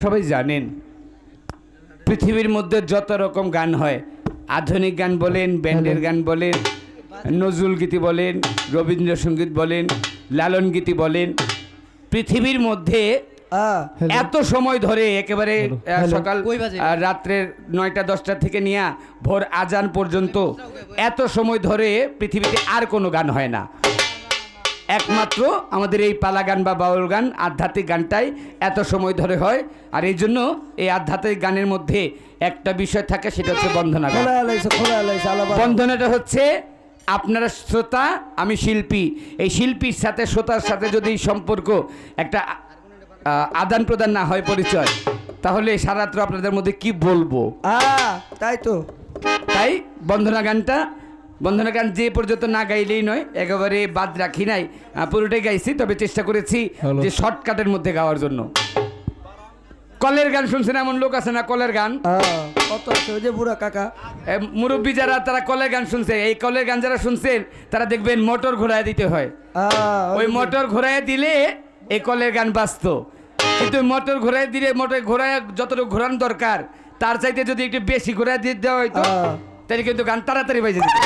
সবাই জানেন পৃথিবীর মধ্যে যত রকম গান হয় আধুনিক গান বলেন ব্যান্ডের গান বলেন নজরুল গীতি বলেন রবীন্দ্রসঙ্গীত বলেন লালন গীতি বলেন পৃথিবীর মধ্যে এত সময় ধরে একেবারে সকাল রাত্রের নয়টা দশটা থেকে নিয়ে ভোর আজান পর্যন্ত এত সময় ধরে পৃথিবীতে আর কোনো গান হয় না। একমাত্র আমাদের এই পালা গান বা বাউল গান আধ্যাত্মিক গানটাই এত সময় ধরে হয়। আর এই জন্য এই আধ্যাত্মিক গানের মধ্যে একটা বিষয় থাকে সেটা হচ্ছে বন্ধনা বন্ধনাটা হচ্ছে আপনারা শ্রোতা আমি শিল্পী। এই শিল্পীর সাথে শ্রোতার সাথে যদি সম্পর্ক একটা আদান প্রদান না হয় পরিচয় তাহলে সারাত্র আপনাদের মধ্যে কি বলব? তাই তো। তাই বন্ধনা গানটা বন্ধনা গান যে পর্যন্ত না গাইলেই নয় একেবারে বাদ রাখি নাই। পুরোটাই গাইছি তবে চেষ্টা করেছি যে শর্টকাটের মধ্যে গাওয়ার জন্য। কলের গান শুনছেন এমন লোক আছে না কলের গান? কত আছে ওই যে বুড়া কাকা। মুরব্বী যারা তারা কলের গান শুনছে। এই কলের গান যারা শুনছেন তারা দেখবেন মোটর ঘোরায় দিতে হয়। ওই মোটর ঘোরায় দিলে এই কলের গান বাঁচত কিন্তু মোটর ঘোরায় দিলে মোটর ঘোরায় যতটুকু ঘোরানো দরকার তার চাইতে যদি একটু বেশি ঘোরায় দিয়ে দেওয়া হয়তো তাহলে কিন্তু গান তাড়াতাড়ি বাজে দিত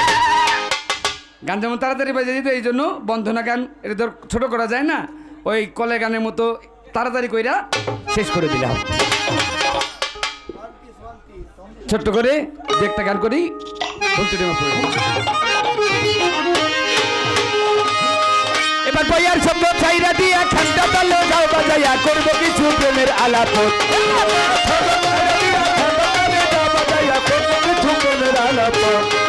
গান যেমন তাড়াতাড়ি বাজে দিত এই জন্য বন্ধনা গান এটা ধর ছোট করা যায় না। ওই কলে গানের মতো তাড়াতাড়ি কইরা শেষ করে দিলাম। ছোট্ট করে দু একটা গান করি। এবার বইয়ার শব্দ চাইরা দিয়া খান্ডা তালে যাও বাজাইয়া করব কিছু প্রেমের আলাপ। আছেন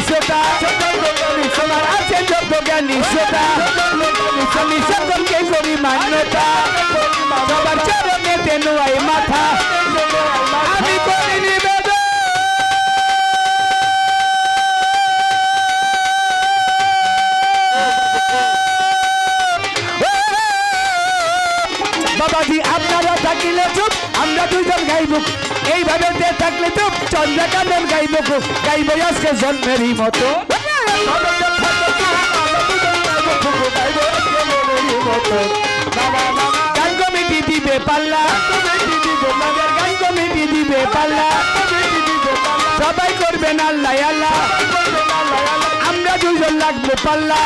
যত জ্ঞানী আছে যত জ্ঞানী শ্রোতা আমি সকলকে করি মান্যতা থাকিলে চুপ, আমরা দুইজন গাইব। এইভাবে তে থাকলে চুপ চন্দ্রকানন গাইব গাইব আজকে জন্মেরই মতো। সবাই করবেন আমরা দুজন লাগবো পাল্লা।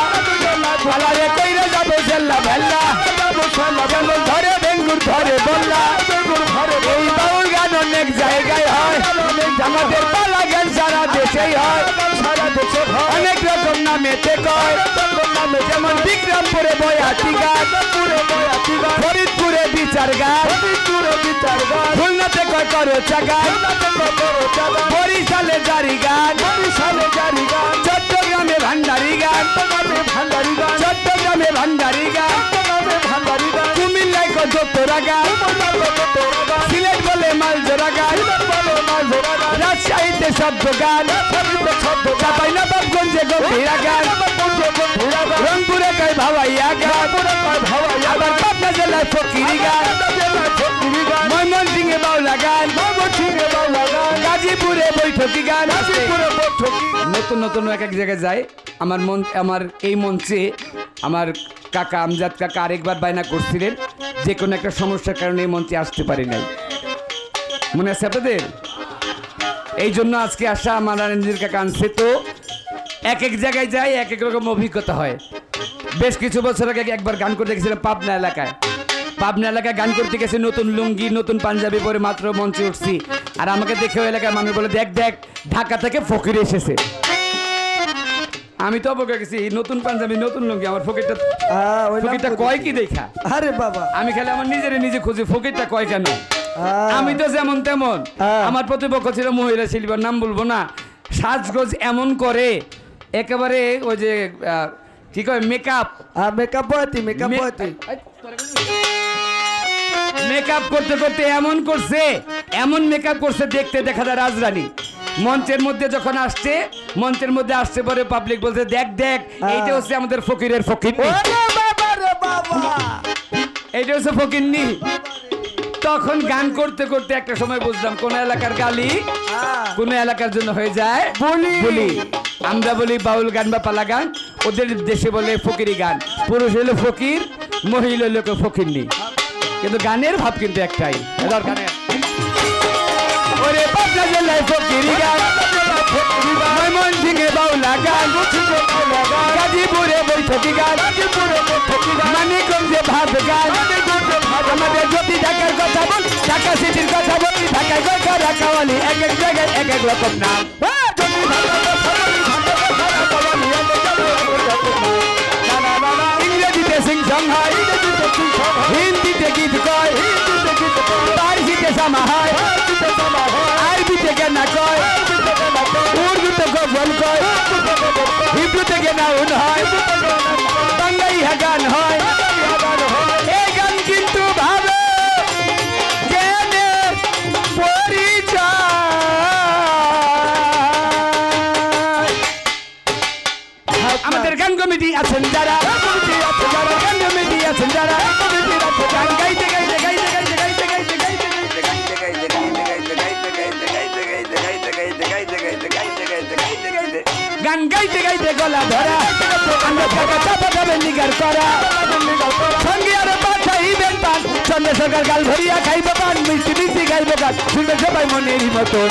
ধরে বেঙ্গুর ধরে বললা এই বাউল গান অনেক জায়গায় হয়। আমাদের পালা গান সারা দেশেই হয়। অনেক রকম নামেতে কয়। যেমন বিক্রমপুরে বয়াতি গান, ফরিদপুরে বিচার গান। খুলনাতে কয় করো চাগান বরিশালে জারি রংপুরে গাজীপুরে বৈঠকি গান। নতুন নতুন এক এক জায়গায় যায়। আমার মন আমার এই মঞ্চে আমার কাকা আমজাদ কাকা আরেকবার বায়না করছিলেন। যে কোনো একটা সমস্যার কারণে এই মঞ্চে আসতে পারি নাই। মনে আছে আপনাদের? এই জন্য আজকে আসা আমার কাকা আনছে তো এক এক জায়গায় যাই এক এক রকম অভিজ্ঞতা হয়। বেশ কিছু বছর আগে একবার গান করতে গেছিলাম পাবনা এলাকায়। পাবনা এলাকায় গান করতে গেছি নতুন লুঙ্গি, নতুন পাঞ্জাবি পরে মাত্র মঞ্চে উঠছি। আর আমাকে দেখে এলাকার মানুষ বলে, দেখ দেখ, ঢাকা থেকে ফকির এসেছে। আমি তো অবজ্ঞা গেছি নতুন পাঞ্জাবি নতুন লুঙ্গি আমার ফকিরটা ফকিরটা কয় কি দেখা। আরে বাবা। আমি খালি আমার নিজেরে নিজে খুঁজি ফকিরটা কয় কেন? আমি তো যেমন তেমন। হ্যাঁ। আমার প্রতিপক্ষ ছিল মহিলা শিল্পীর নাম বলব না। সাজগোজ এমন করে একেবারে ওই যে কি কয় মেকআপ মেকআপ বয়তি মেকআপ বয়তি। মেকআপ করতে করতে এমন করছে এমন মেকআপ করছে দেখতে দেখা যায় রাজরানী। মঞ্চের মধ্যে যখন আসছে মঞ্চের মধ্যে আসছে পরে পাবলিক বলছে দেখ দেখ এইটা হচ্ছে আমাদের ফকিরের ফকির এইটা হচ্ছে ফকিরনি তখন গান করতে করতে একটা সময় বুঝলাম কোন এলাকার গালি আহ, কোন এলাকার জন্য হয়ে যায়? বলি। বলি। আমরা বলি বাউল গান বা পালা গান ওদের দেশে বলে ফকিরি গান। পুরুষ হলো ফকির মহিলা হলো ফকিরনি কিন্তু গানের ভাব কিন্তু একটাই। এবার গানের ওরে পাবনা জেলায় ফকিরি গান। মন ঝিঙে বাউলা গান। গাজীপুরে বৈঠকি গান। মানিকগঞ্জে ভাত গান। আমাদের যদি ঢাকার কথা বল ঢাকা সিটির কথা বল ঢাকায় কথা হ্যাঁ, কথা বলি, এক এক জায়গায় এক এক রকম নাম। না, ইংরেজিতে সিং সং হয় হিন্দিতে গীত কয় পার্সিতে সামা হয় আরবিতে গেনা কয়। গজল কয় হিব্রুতে গেনাউন হয় বাংলাই গান হয় এই গান কিন্তু ভাবে জ্ঞানের পরিচয় আমাদের গান কমিটি আছেন চন্দ্র সরকার গাল ভরিয়া খাইব পান মিষ্টি মিষ্টি গাইব গান শুনবে সবাই মনেরই মতন